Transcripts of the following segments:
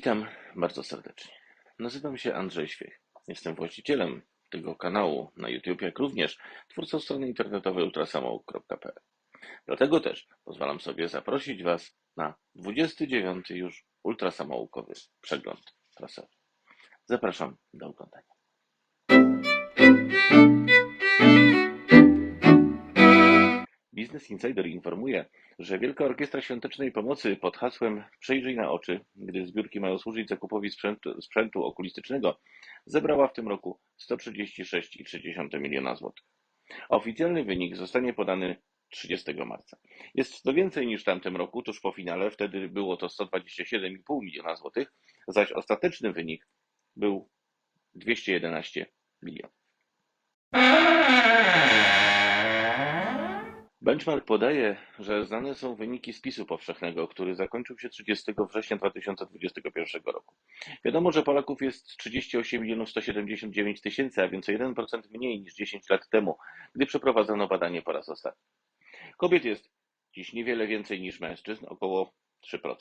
Witam bardzo serdecznie. Nazywam się Andrzej Świech. Jestem właścicielem tego kanału na YouTube, jak również twórcą strony internetowej ultrasamouk.pl. Dlatego też pozwalam sobie zaprosić Was na 29 już ultrasamoukowy przegląd trasowy. Zapraszam do oglądania. Business Insider informuje, że Wielka Orkiestra Świątecznej Pomocy pod hasłem Przejrzyj na oczy, gdy zbiórki mają służyć zakupowi sprzętu, sprzętu okulistycznego, zebrała w tym roku 136,3 miliona złotych. Oficjalny wynik zostanie podany 30 marca. Jest to więcej niż w tamtym roku, tuż po finale, wtedy było to 127,5 miliona złotych, zaś ostateczny wynik był 211 milionów. Benchmark podaje, że znane są wyniki spisu powszechnego, który zakończył się 30 września 2021 roku. Wiadomo, że Polaków jest 38 179 tysięcy, a więc o 1% mniej niż 10 lat temu, gdy przeprowadzono badanie po raz ostatni. Kobiet jest dziś niewiele więcej niż mężczyzn, około 3%.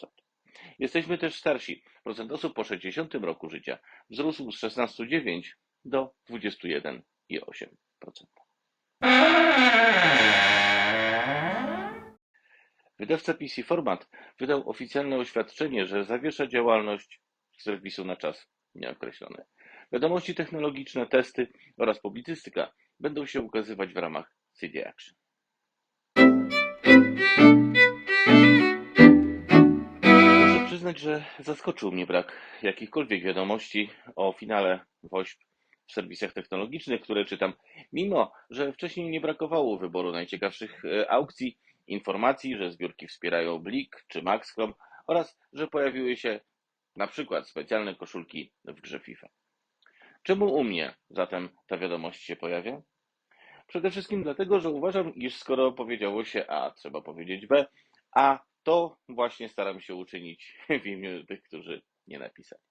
Jesteśmy też starsi. Procent osób po 60 roku życia wzrósł z 16,9 do 21,8%. Wydawca PC Format wydał oficjalne oświadczenie, że zawiesza działalność serwisu na czas nieokreślony. Wiadomości technologiczne, testy oraz publicystyka będą się ukazywać w ramach CD Action. Muszę przyznać, że zaskoczył mnie brak jakichkolwiek wiadomości o finale WOŚP w serwisach technologicznych, które czytam, mimo że wcześniej nie brakowało wyboru najciekawszych e, aukcji, informacji, że zbiórki wspierają Blik czy Maxcom oraz że pojawiły się na przykład specjalne koszulki w grze FIFA. Czemu u mnie zatem ta wiadomość się pojawia? Przede wszystkim dlatego, że uważam, iż skoro powiedziało się A, trzeba powiedzieć B, a to właśnie staram się uczynić w imieniu tych, którzy nie napisali.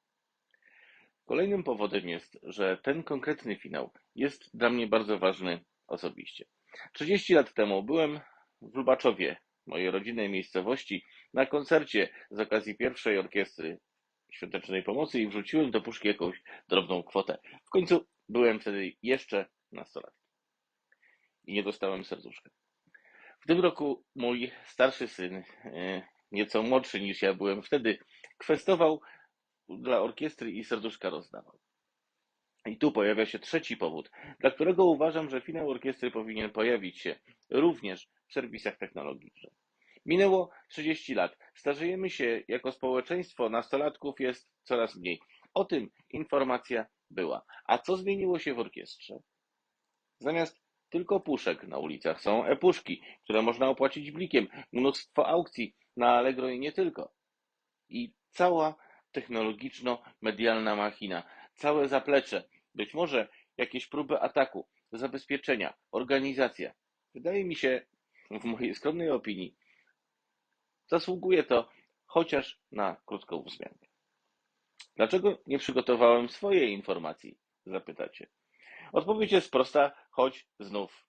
Kolejnym powodem jest, że ten konkretny finał jest dla mnie bardzo ważny osobiście. 30 lat temu byłem w Lubaczowie, mojej rodzinnej miejscowości, na koncercie z okazji pierwszej orkiestry świątecznej pomocy i wrzuciłem do puszki jakąś drobną kwotę. W końcu byłem wtedy jeszcze nastolatkiem i nie dostałem serduszka. W tym roku mój starszy syn, e, nieco młodszy niż ja byłem wtedy, kwestował dla orkiestry i serduszka rozdawał. I tu pojawia się trzeci powód, dla którego uważam, że finał orkiestry powinien pojawić się również w serwisach technologicznych. Minęło 30 lat. Starzejemy się jako społeczeństwo, nastolatków jest coraz mniej. O tym informacja była. A co zmieniło się w orkiestrze? Zamiast tylko puszek na ulicach są e-puszki, które można opłacić blikiem, mnóstwo aukcji na Allegro i nie tylko. I cała technologiczno-medialna machina, całe zaplecze, być może jakieś próby ataku, zabezpieczenia, organizacja. Wydaje mi się, w mojej skromnej opinii, zasługuje to chociaż na krótką wzmiankę. Dlaczego nie przygotowałem swojej informacji? Zapytacie. Odpowiedź jest prosta, choć znów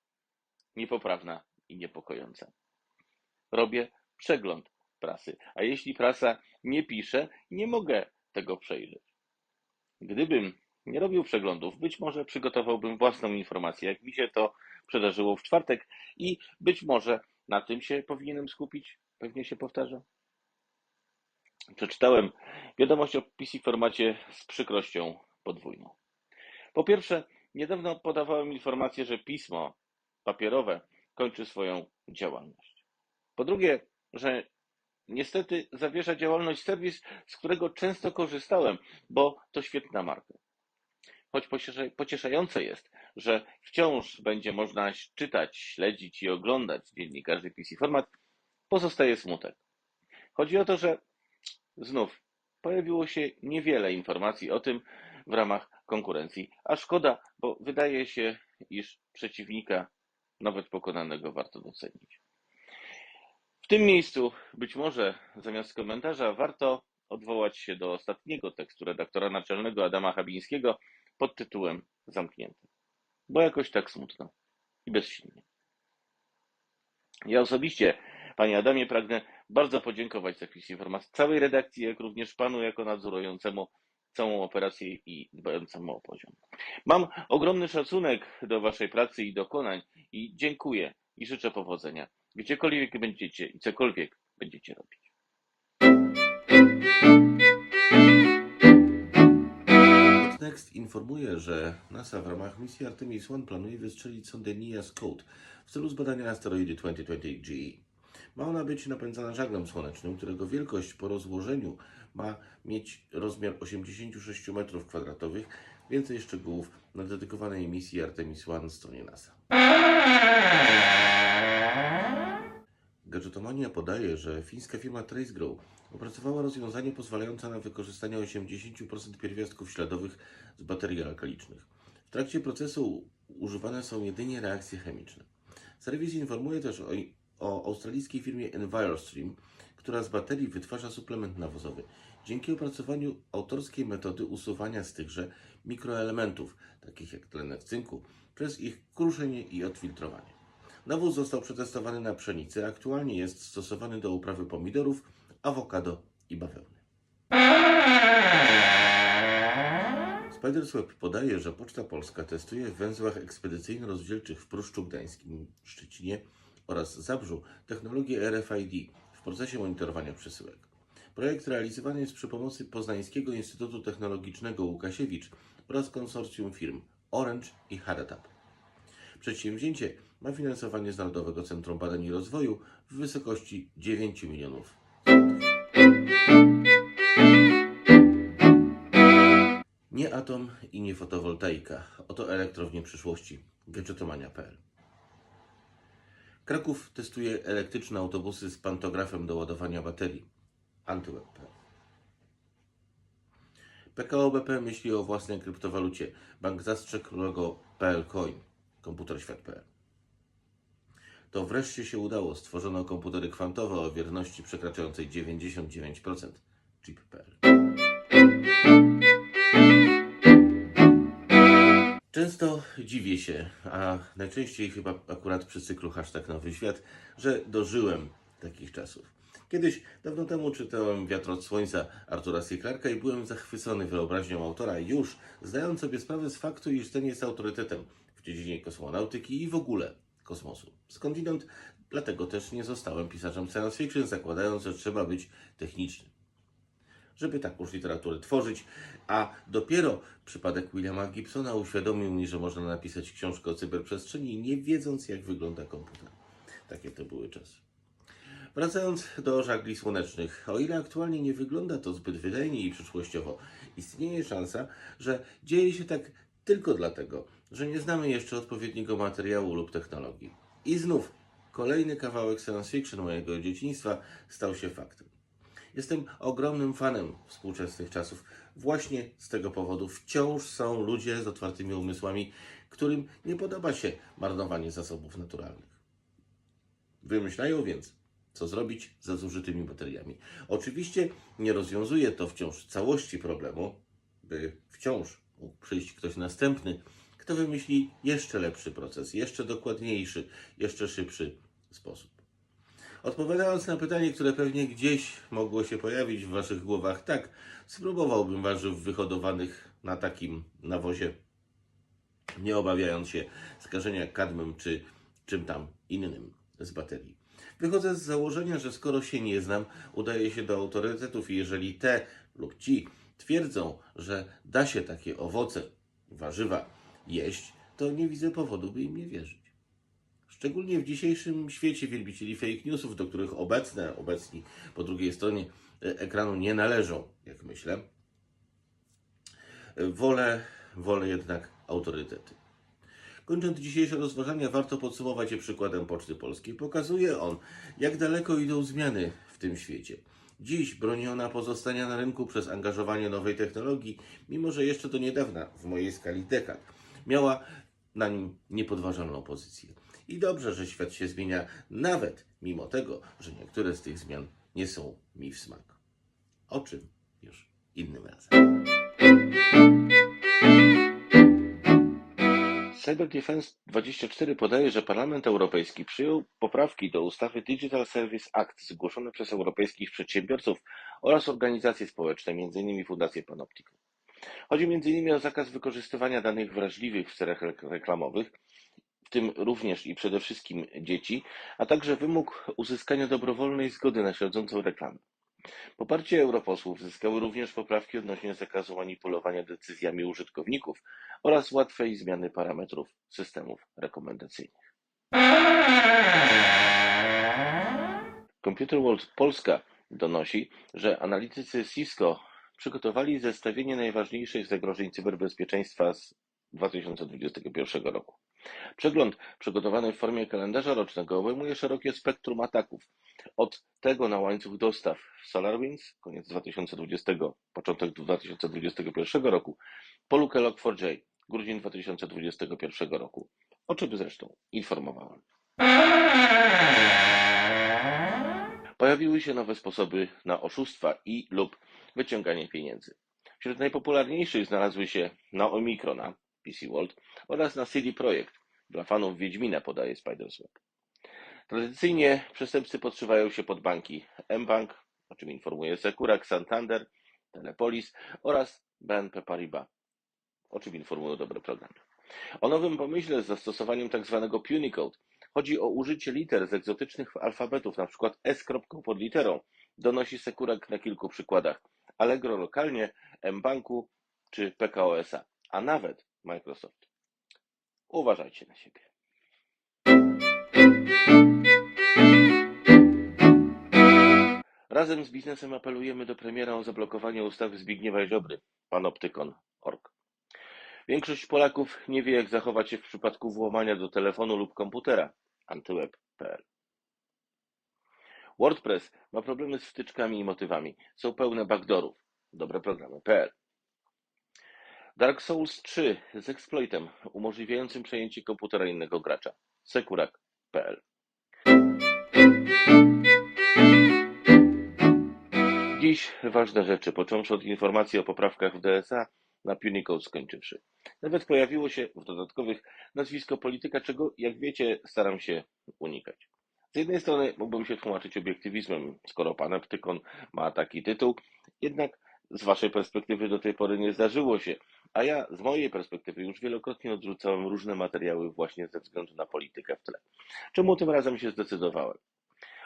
niepoprawna i niepokojąca. Robię przegląd prasy, a jeśli prasa nie pisze, nie mogę tego przejrzeć. Gdybym nie robił przeglądów, być może przygotowałbym własną informację, jak mi się to przydarzyło w czwartek i być może na tym się powinienem skupić, pewnie się powtarza. Przeczytałem wiadomość o PC formacie z przykrością podwójną. Po pierwsze, niedawno podawałem informację, że pismo papierowe kończy swoją działalność. Po drugie, że niestety zawiesza działalność serwis, z którego często korzystałem, bo to świetna marka. Choć pocieszające jest, że wciąż będzie można czytać, śledzić i oglądać dziennikarzy PC Format, pozostaje smutek. Chodzi o to, że znów pojawiło się niewiele informacji o tym w ramach konkurencji, a szkoda, bo wydaje się, iż przeciwnika nawet pokonanego warto docenić. W tym miejscu być może zamiast komentarza warto odwołać się do ostatniego tekstu redaktora naczelnego Adama Habińskiego pod tytułem Zamknięty. Bo jakoś tak smutno i bezsilnie. Ja osobiście, panie Adamie, pragnę bardzo podziękować za jakieś informacje całej redakcji, jak również panu jako nadzorującemu całą operację i dbającemu o poziom. Mam ogromny szacunek do waszej pracy i dokonań i dziękuję i życzę powodzenia, gdziekolwiek będziecie i cokolwiek będziecie robić. Next informuje, że NASA w ramach misji Artemis One planuje wystrzelić sondę NIAS Code w celu zbadania asteroidy 2020 GE. Ma ona być napędzana żaglem słonecznym, którego wielkość po rozłożeniu ma mieć rozmiar 86 m2. Więcej szczegółów na dedykowanej misji Artemis One stronie NASA. Gadżetomania podaje, że fińska firma TraceGrow opracowała rozwiązanie pozwalające na wykorzystanie 80% pierwiastków śladowych z baterii alkalicznych. W trakcie procesu używane są jedynie reakcje chemiczne. Serwis informuje też o, o australijskiej firmie EnviroStream, która z baterii wytwarza suplement nawozowy. Dzięki opracowaniu autorskiej metody usuwania z tychże mikroelementów, takich jak tlenek cynku, przez ich kruszenie i odfiltrowanie. Nawóz został przetestowany na pszenicy, aktualnie jest stosowany do uprawy pomidorów, awokado i bawełny. Spidersweb podaje, że Poczta Polska testuje w węzłach ekspedycyjno-rozdzielczych w Pruszczu Gdańskim, Szczecinie oraz Zabrzu technologię RFID w procesie monitorowania przesyłek. Projekt realizowany jest przy pomocy Poznańskiego Instytutu Technologicznego Łukasiewicz oraz konsorcjum firm Orange i Haratap. Przedsięwzięcie ma finansowanie z Narodowego Centrum Badań i Rozwoju w wysokości 9 milionów. Nie atom i nie fotowoltaika. Oto elektrownie przyszłości. Gadżetomania.pl Kraków testuje elektryczne autobusy z pantografem do ładowania baterii. Antyweb.pl PKO BP myśli o własnej kryptowalucie. Bank zastrzegł logo PL Coin. Komputerświat.pl To wreszcie się udało. Stworzono komputery kwantowe o wierności przekraczającej 99%. Chip.pl Często dziwię się, a najczęściej chyba akurat przy cyklu hashtag Nowy Świat, że dożyłem takich czasów. Kiedyś, dawno temu, czytałem Wiatr od Słońca Artura C. I byłem zachwycony wyobraźnią autora, już zdając sobie sprawę z faktu, iż ten jest autorytetem w dziedzinie kosmonautyki i w ogóle kosmosu. Skądinąd, dlatego też nie zostałem pisarzem science fiction, zakładając, że trzeba być technicznym żeby takąż literaturę tworzyć, a dopiero przypadek Williama Gibsona uświadomił mi, że można napisać książkę o cyberprzestrzeni, nie wiedząc, jak wygląda komputer. Takie to były czasy. Wracając do żagli słonecznych, o ile aktualnie nie wygląda to zbyt wydajnie i przyszłościowo, istnieje szansa, że dzieje się tak tylko dlatego, że nie znamy jeszcze odpowiedniego materiału lub technologii. I znów kolejny kawałek science fiction mojego dzieciństwa stał się faktem. Jestem ogromnym fanem współczesnych czasów. Właśnie z tego powodu wciąż są ludzie z otwartymi umysłami, którym nie podoba się marnowanie zasobów naturalnych. Wymyślają więc, co zrobić ze zużytymi bateriami. Oczywiście nie rozwiązuje to wciąż całości problemu, by wciąż mógł przyjść ktoś następny, kto wymyśli jeszcze lepszy proces, jeszcze dokładniejszy, jeszcze szybszy sposób. Odpowiadając na pytanie, które pewnie gdzieś mogło się pojawić w Waszych głowach, tak, spróbowałbym warzyw wyhodowanych na takim nawozie, nie obawiając się skażenia kadmem czy czym tam innym z baterii. Wychodzę z założenia, że skoro się nie znam, udaję się do autorytetów i jeżeli te lub ci twierdzą, że da się takie owoce, warzywa jeść, to nie widzę powodu, by im nie wierzyć. Szczególnie w dzisiejszym świecie wielbicieli fake newsów, do których obecne, obecni po drugiej stronie e, ekranu nie należą, jak myślę. Wolę, wolę jednak autorytety. Kończąc dzisiejsze rozważania, warto podsumować je przykładem Poczty Polskiej. Pokazuje on, jak daleko idą zmiany w tym świecie. Dziś broni ona pozostania na rynku przez angażowanie nowej technologii, mimo że jeszcze do niedawna, w mojej skali dekad, miała na nim niepodważalną pozycję. I dobrze, że świat się zmienia, nawet mimo tego, że niektóre z tych zmian nie są mi w smak. O czym już innym razem. CyberdDefense24 podaje, że Parlament Europejski przyjął poprawki do ustawy Digital Service Act zgłoszone przez europejskich przedsiębiorców oraz organizacje społeczne, m.in. Fundację Panoptykon. Chodzi m.in. o zakaz wykorzystywania danych wrażliwych w celach rek- reklamowych, w tym również i przede wszystkim dzieci, a także wymóg uzyskania dobrowolnej zgody na śledzącą reklamę. Poparcie europosłów zyskały również poprawki odnośnie zakazu manipulowania decyzjami użytkowników oraz łatwej zmiany parametrów systemów rekomendacyjnych. Computer World Polska donosi, że analitycy Cisco przygotowali zestawienie najważniejszych zagrożeń cyberbezpieczeństwa z 2021 roku. Przegląd przygotowany w formie kalendarza rocznego obejmuje szerokie spektrum ataków, od tego na łańcuch dostaw SolarWinds, koniec 2020, początek 2021 roku, po lukę Log4j, grudzień 2021 roku, o czym zresztą informowałem. Pojawiły się nowe sposoby na oszustwa i lub wyciąganie pieniędzy. Wśród najpopularniejszych znalazły się na Omikrona, PC World oraz na CD Projekt. Dla fanów Wiedźmina podaje Spider's Web. Tradycyjnie przestępcy podszywają się pod banki mBank, o czym informuje Securac, Santander, Telepolis oraz BNP Paribas, o czym informują dobre programy. O nowym pomyśle z zastosowaniem tzw. Punicode chodzi o użycie liter z egzotycznych alfabetów, np. S kropką pod literą, donosi Securac na kilku przykładach. Allegro lokalnie, mBanku czy PKO SA, a nawet Microsoft. Uważajcie na siebie. Razem z biznesem apelujemy do premiera o zablokowanie ustawy Zbigniewa Ziobry, panoptykon.org. Większość Polaków nie wie, jak zachować się w przypadku włamania do telefonu lub komputera. antyweb.pl WordPress ma problemy z wtyczkami i motywami. Są pełne backdoorów. Dobre programy.pl Dark Souls 3 z exploitem umożliwiającym przejęcie komputera innego gracza. Sekurak.pl Dziś ważne rzeczy, począwszy od informacji o poprawkach w DSA, na Punicode skończywszy. Nawet pojawiło się w dodatkowych nazwisko polityka, czego, jak wiecie, staram się unikać. Z jednej strony mógłbym się tłumaczyć obiektywizmem, skoro Panoptykon ma taki tytuł, jednak z waszej perspektywy do tej pory nie zdarzyło się, a ja z mojej perspektywy już wielokrotnie odrzucałem różne materiały właśnie ze względu na politykę w tle. Czemu tym razem się zdecydowałem?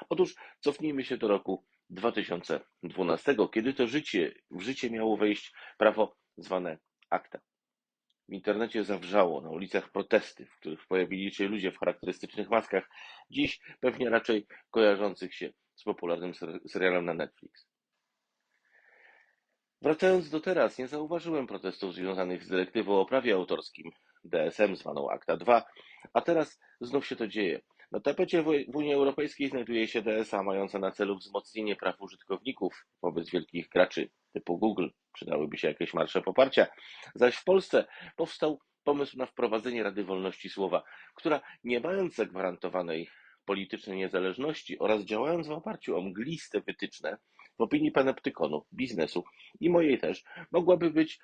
Otóż cofnijmy się do roku 2012, kiedy to życie, w życie miało wejść prawo zwane akta. W internecie zawrzało, na ulicach protesty, w których pojawili się ludzie w charakterystycznych maskach, dziś pewnie raczej kojarzących się z popularnym ser- serialem na Netflix. Wracając do teraz, nie zauważyłem protestów związanych z dyrektywą o prawie autorskim, DSM zwaną Akta 2, a teraz znów się to dzieje. Na tapecie w Unii Europejskiej znajduje się DSA mająca na celu wzmocnienie praw użytkowników wobec wielkich graczy typu Google. Przydałyby się jakieś marsze poparcia. Zaś w Polsce powstał pomysł na wprowadzenie Rady Wolności Słowa, która nie mając zagwarantowanej politycznej niezależności oraz działając w oparciu o mgliste wytyczne w opinii panoptykonu, biznesu i mojej też, mogłaby być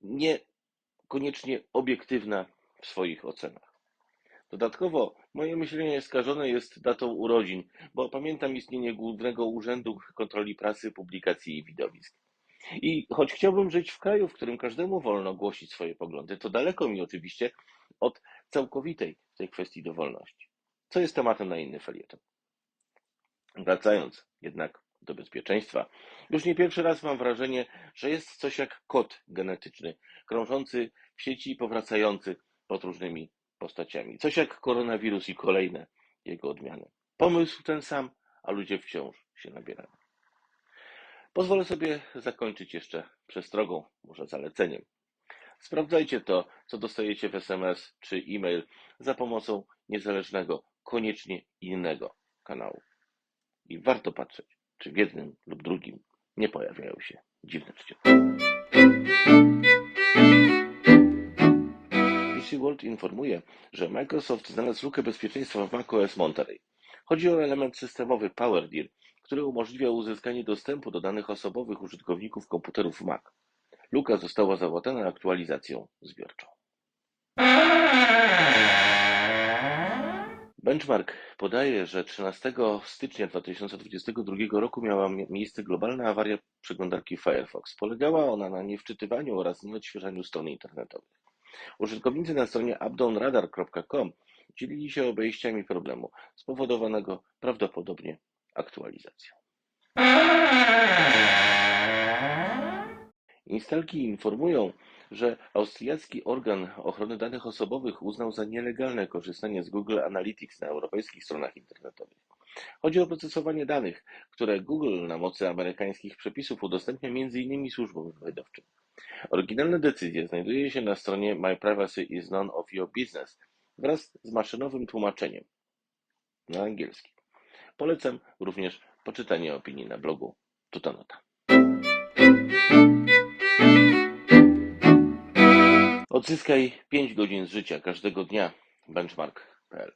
niekoniecznie obiektywna w swoich ocenach. Dodatkowo moje myślenie skażone jest datą urodzin, bo pamiętam istnienie Głównego Urzędu Kontroli Prasy, Publikacji i Widowisk. I choć chciałbym żyć w kraju, w którym każdemu wolno głosić swoje poglądy, to daleko mi oczywiście od całkowitej w tej kwestii dowolności. Co jest tematem na inny felieton. Wracając jednak do bezpieczeństwa, już nie pierwszy raz mam wrażenie, że jest coś jak kod genetyczny, krążący w sieci i powracający pod różnymi postaciami. Coś jak koronawirus i kolejne jego odmiany. Pomysł ten sam, a ludzie wciąż się nabierają. Pozwolę sobie zakończyć jeszcze przestrogą, może zaleceniem. Sprawdzajcie to, co dostajecie w SMS czy e-mail za pomocą niezależnego, koniecznie innego kanału. I warto patrzeć, czy w jednym lub drugim nie pojawiają się dziwne czcionki. PC World informuje, że Microsoft znalazł lukę bezpieczeństwa w macOS Monterey. Chodzi o element systemowy PowerDir, który umożliwia uzyskanie dostępu do danych osobowych użytkowników komputerów Mac. Luka została załatana aktualizacją zbiorczą. Benchmark podaje, że 13 stycznia 2022 roku miała mie- miejsce globalna awaria przeglądarki Firefox. Polegała ona na niewczytywaniu oraz nieodświeżaniu stron internetowych. Użytkownicy na stronie updownradar.com dzielili się obejściami problemu spowodowanego prawdopodobnie aktualizacją. Instalki informują, że austriacki organ ochrony danych osobowych uznał za nielegalne korzystanie z Google Analytics na europejskich stronach internetowych. Chodzi o procesowanie danych, które Google na mocy amerykańskich przepisów udostępnia m.in. służbom wydawczym. Oryginalna decyzja znajduje się na stronie My Privacy is None of Your Business wraz z maszynowym tłumaczeniem na angielski. Polecam również poczytanie opinii na blogu Tutanota. Odzyskaj 5 godzin z życia każdego dnia. Benchmark.pl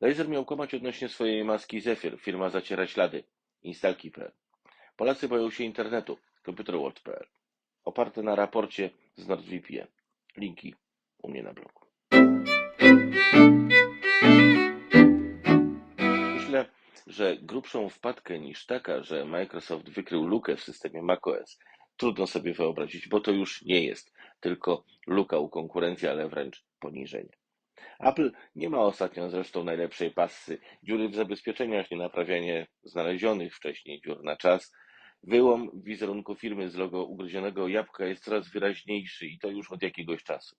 Laser miał kłamać odnośnie swojej maski Zephyr. Firma zaciera ślady. Instalki.pl Polacy boją się internetu. Computerworld.pl Oparte na raporcie z NordVPN. Linki u mnie na blogu. Myślę, że grubszą wpadkę niż taka, że Microsoft wykrył lukę w systemie macOS, trudno sobie wyobrazić, bo to już nie jest tylko luka u konkurencji, ale wręcz poniżenie. Apple nie ma ostatnio zresztą najlepszej passy. Dziury w zabezpieczeniach, nienaprawianie znalezionych wcześniej dziur na czas. Wyłom w wizerunku firmy z logo ugryzionego jabłka jest coraz wyraźniejszy i to już od jakiegoś czasu.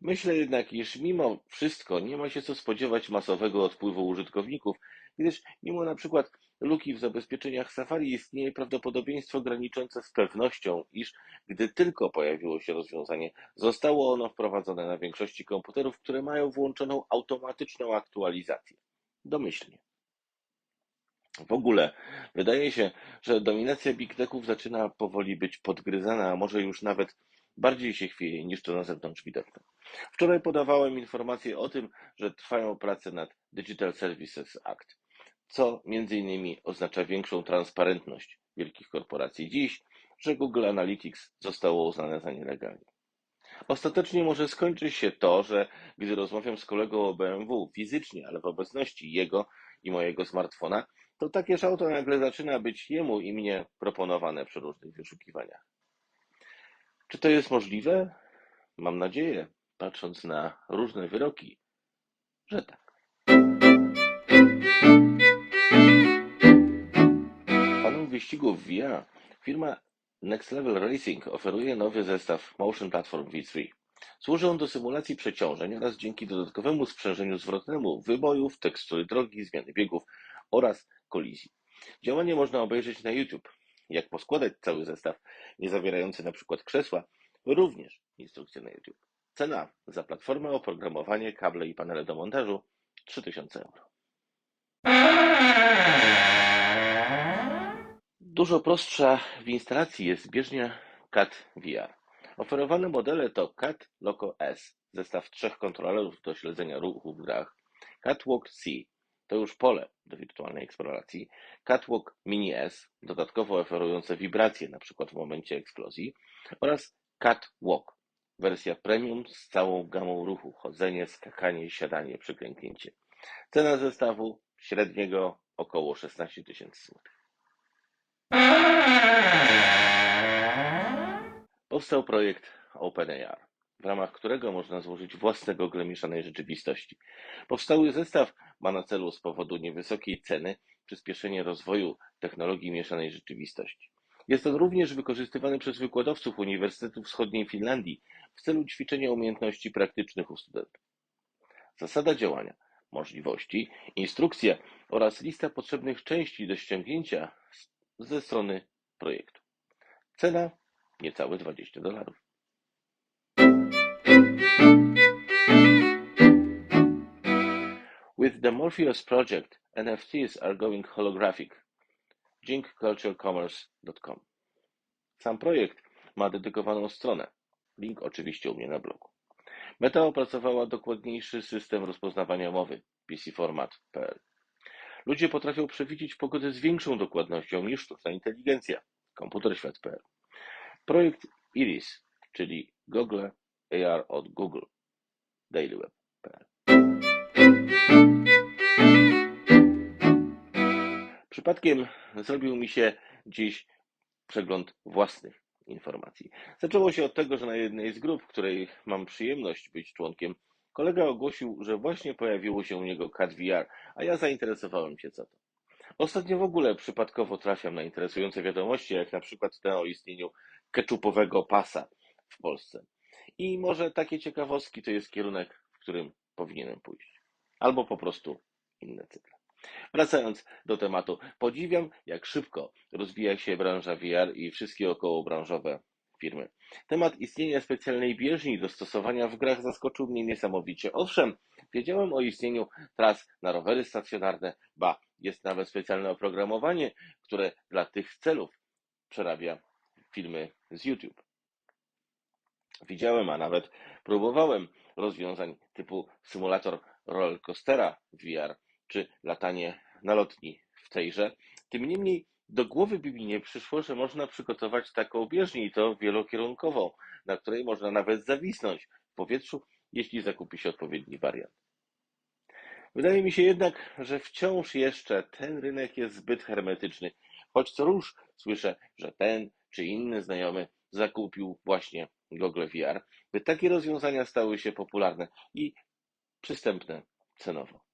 Myślę jednak, iż mimo wszystko nie ma się co spodziewać masowego odpływu użytkowników, gdyż mimo na przykład luki w zabezpieczeniach Safari istnieje prawdopodobieństwo graniczące z pewnością, iż gdy tylko pojawiło się rozwiązanie, zostało ono wprowadzone na większości komputerów, które mają włączoną automatyczną aktualizację. Domyślnie. W ogóle wydaje się, że dominacja big techów zaczyna powoli być podgryzana, a może już nawet bardziej się chwieje niż to na zewnątrz widoczne. Wczoraj podawałem informację o tym, że trwają prace nad Digital Services Act, co między innymi oznacza większą transparentność wielkich korporacji. Dziś, że Google Analytics zostało uznane za nielegalne. Ostatecznie może skończyć się to, że gdy rozmawiam z kolegą o BMW fizycznie, ale w obecności jego i mojego smartfona, to takież auto nagle zaczyna być jemu i mnie proponowane przy różnych wyszukiwaniach. Czy to jest możliwe? Mam nadzieję, patrząc na różne wyroki, że tak. Wyścigów VR firma Next Level Racing oferuje nowy zestaw Motion Platform V3. Służy on do symulacji przeciążeń oraz dzięki dodatkowemu sprzężeniu zwrotnemu wybojów, tekstury drogi, zmiany biegów oraz kolizji. Działanie można obejrzeć na YouTube. Jak poskładać cały zestaw, nie zawierający przykład krzesła, również instrukcje na YouTube. Cena za platformę, oprogramowanie, kable i panele do montażu 3000 euro. Dużo prostsza w instalacji jest bieżnia CAT VR. Oferowane modele to CAT Loco S, zestaw trzech kontrolerów do śledzenia ruchu w grach, Catwalk C, to już pole do wirtualnej eksploracji, Catwalk Mini S, dodatkowo oferujące wibracje, np. w momencie eksplozji, oraz Catwalk, wersja premium z całą gamą ruchu, chodzenie, skakanie, siadanie, przyklęknięcie. Cena zestawu średniego około 16 tysięcy złotych. Powstał projekt OpenAR, w ramach którego można złożyć własne gogle mieszanej rzeczywistości. Powstały zestaw ma na celu z powodu niewysokiej ceny przyspieszenie rozwoju technologii mieszanej rzeczywistości. Jest on również wykorzystywany przez wykładowców Uniwersytetu Wschodniej Finlandii w celu ćwiczenia umiejętności praktycznych u studentów. Zasada działania, możliwości, instrukcja oraz lista potrzebnych części do ściągnięcia ze strony projektu. Cena niecałe 20 dolarów. With the Morpheus project, NFTs are going holographic. jinkculturecommerce.com Sam projekt ma dedykowaną stronę. Link oczywiście u mnie na blogu. Meta opracowała dokładniejszy system rozpoznawania mowy pcformat.pl. Ludzie potrafią przewidzieć pogodę z większą dokładnością niż sztuczna inteligencja komputerświat.pl. Projekt Iris, czyli Google AR od Google. dailyweb.pl. Przypadkiem zrobił mi się dziś przegląd własnych informacji. Zaczęło się od tego, że na jednej z grup, której mam przyjemność być członkiem, kolega ogłosił, że właśnie pojawiło się u niego CAD VR, a ja zainteresowałem się co to. Ostatnio w ogóle przypadkowo trafiam na interesujące wiadomości, jak na przykład te o istnieniu keczupowego pasa w Polsce. I może takie ciekawostki to jest kierunek, w którym powinienem pójść. Albo po prostu inne cykle. Wracając do tematu, podziwiam, jak szybko rozwija się branża VR i wszystkie okołobranżowe firmy. Temat istnienia specjalnej bieżni do stosowania w grach zaskoczył mnie niesamowicie. Owszem, wiedziałem o istnieniu tras na rowery stacjonarne, ba, jest nawet specjalne oprogramowanie, które dla tych celów przerabia filmy z YouTube. Widziałem, a nawet próbowałem rozwiązań typu symulator rollercoastera VR czy latanie na lotni w tejże. Tym niemniej do głowy by mi nie przyszło, że można przygotować taką bieżnię i to wielokierunkową, na której można nawet zawisnąć w powietrzu, jeśli zakupi się odpowiedni wariant. Wydaje mi się jednak, że wciąż jeszcze ten rynek jest zbyt hermetyczny, choć co róż słyszę, że ten czy inny znajomy zakupił właśnie Google VR, by takie rozwiązania stały się popularne i przystępne cenowo.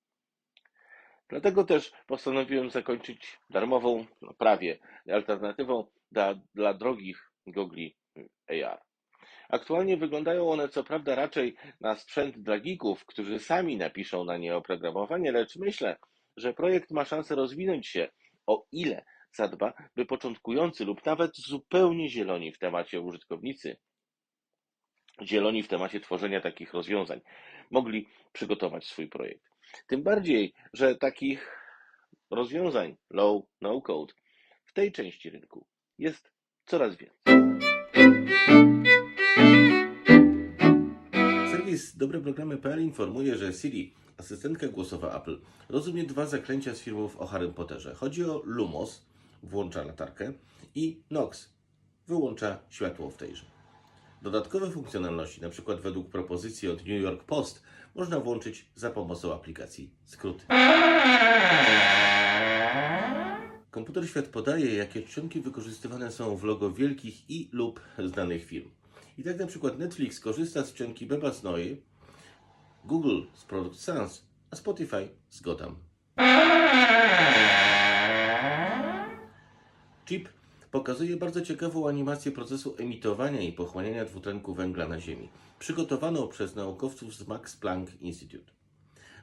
Dlatego też postanowiłem zakończyć darmową, no prawie, alternatywą dla, dla drogich gogli AR. Aktualnie wyglądają one co prawda raczej na sprzęt dla geeków, którzy sami napiszą na nie oprogramowanie, lecz myślę, że projekt ma szansę rozwinąć się, o ile zadba, by początkujący lub nawet zupełnie zieloni w temacie użytkownicy, zieloni w temacie tworzenia takich rozwiązań, mogli przygotować swój projekt. Tym bardziej, że takich rozwiązań low, no code w tej części rynku jest coraz więcej. Serwis dobreprogramy.pl informuje, że Siri, asystentka głosowa Apple, rozumie dwa zaklęcia z filmów o Harrym Potterze. Chodzi o Lumos, włącza latarkę, i Nox, wyłącza światło w tejże. Dodatkowe funkcjonalności, np. według propozycji od New York Post, można włączyć za pomocą aplikacji Skróty. Komputer Świat podaje, jakie czcionki wykorzystywane są w logo wielkich i lub znanych firm. I tak przykład Netflix korzysta z czcionki Beba Snowy, Google z Product Sans, a Spotify z Gotham. Chip pokazuje bardzo ciekawą animację procesu emitowania i pochłaniania dwutlenku węgla na Ziemi, przygotowaną przez naukowców z Max Planck Institute.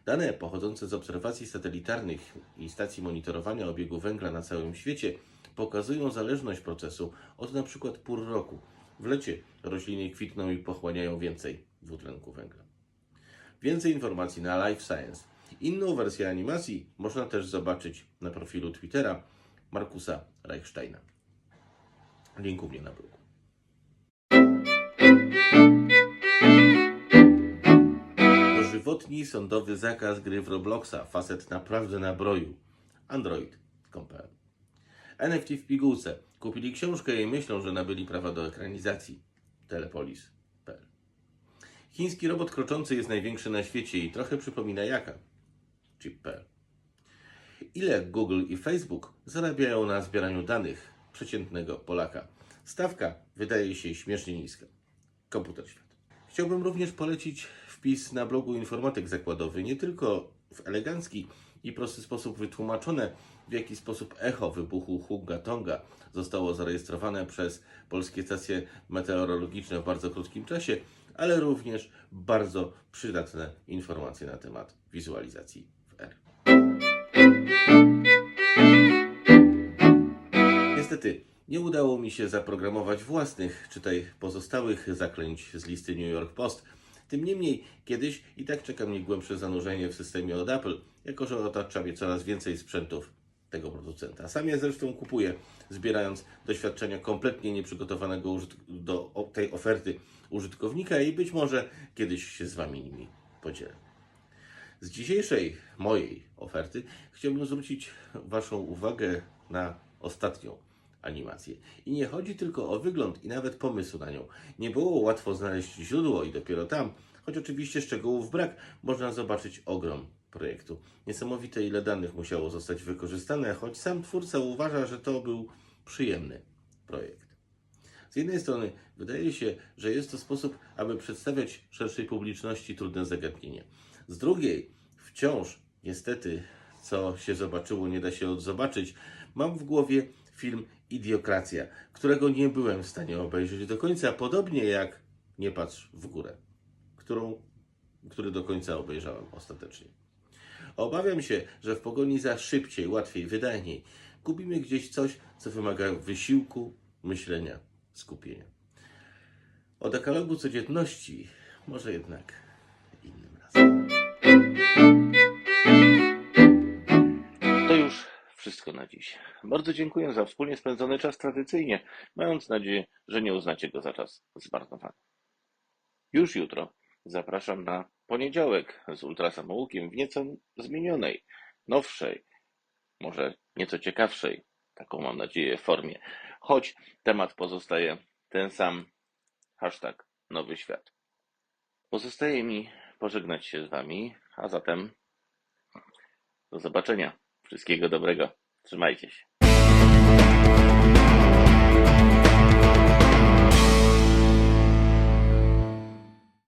Dane pochodzące z obserwacji satelitarnych i stacji monitorowania obiegu węgla na całym świecie pokazują zależność procesu od przykład pór roku. W lecie rośliny kwitną i pochłaniają więcej dwutlenku węgla. Więcej informacji na Life Science. Inną wersję animacji można też zobaczyć na profilu Twittera Markusa Reichsteina. Link mnie na blogu. Dożywotni sądowy zakaz gry w Robloxa. Facet naprawdę na broju. Android.pl NFT w pigułce. Kupili książkę i myślą, że nabyli prawa do ekranizacji. Telepolis.pl Chiński robot kroczący jest największy na świecie i trochę przypomina jaka. Chip.pl Ile Google i Facebook zarabiają na zbieraniu danych przeciętnego Polaka? Stawka wydaje się śmiesznie niska. Komputer Świat. Chciałbym również polecić wpis na blogu Informatyk Zakładowy, nie tylko w elegancki i prosty sposób wytłumaczone, w jaki sposób echo wybuchu Hunga Tonga zostało zarejestrowane przez polskie stacje meteorologiczne w bardzo krótkim czasie, ale również bardzo przydatne informacje na temat wizualizacji Niestety, nie udało mi się zaprogramować własnych, czytaj pozostałych zaklęć z listy New York Post. Tym niemniej, kiedyś i tak czeka mnie głębsze zanurzenie w systemie od Apple, jako że otacza mnie coraz więcej sprzętów tego producenta. Sam je zresztą kupuję, zbierając doświadczenia kompletnie nieprzygotowanego do tej oferty użytkownika i być może kiedyś się z Wami nimi podzielę. Z dzisiejszej mojej oferty chciałbym zwrócić Waszą uwagę na ostatnią animację. I nie chodzi tylko o wygląd i nawet pomysł na nią. Nie było łatwo znaleźć źródło i dopiero tam choć oczywiście szczegółów brak, można zobaczyć ogrom projektu. Niesamowite ile danych musiało zostać wykorzystane, choć sam twórca uważa, że to był przyjemny projekt. Z jednej strony wydaje się, że jest to sposób, aby przedstawiać szerszej publiczności trudne zagadnienie. Z drugiej, wciąż, niestety, co się zobaczyło, nie da się odzobaczyć, mam w głowie film Idiokracja, którego nie byłem w stanie obejrzeć do końca, podobnie jak Nie patrz w górę, którą, który do końca obejrzałem ostatecznie. Obawiam się, że w pogoni za szybciej, łatwiej, wydajniej gubimy gdzieś coś, co wymaga wysiłku, myślenia, skupienia. O dekalogu codzienności może jednak innym razem. Wszystko na dziś. Bardzo dziękuję za wspólnie spędzony czas tradycyjnie, mając nadzieję, że nie uznacie go za czas zmarnowany. Już jutro zapraszam na poniedziałek z ultrasamoukiem w nieco zmienionej, nowszej, może nieco ciekawszej, taką mam nadzieję, formie. Choć temat pozostaje ten sam, hashtag nowy świat. Pozostaje mi pożegnać się z Wami, a zatem do zobaczenia. Wszystkiego dobrego. Trzymajcie się.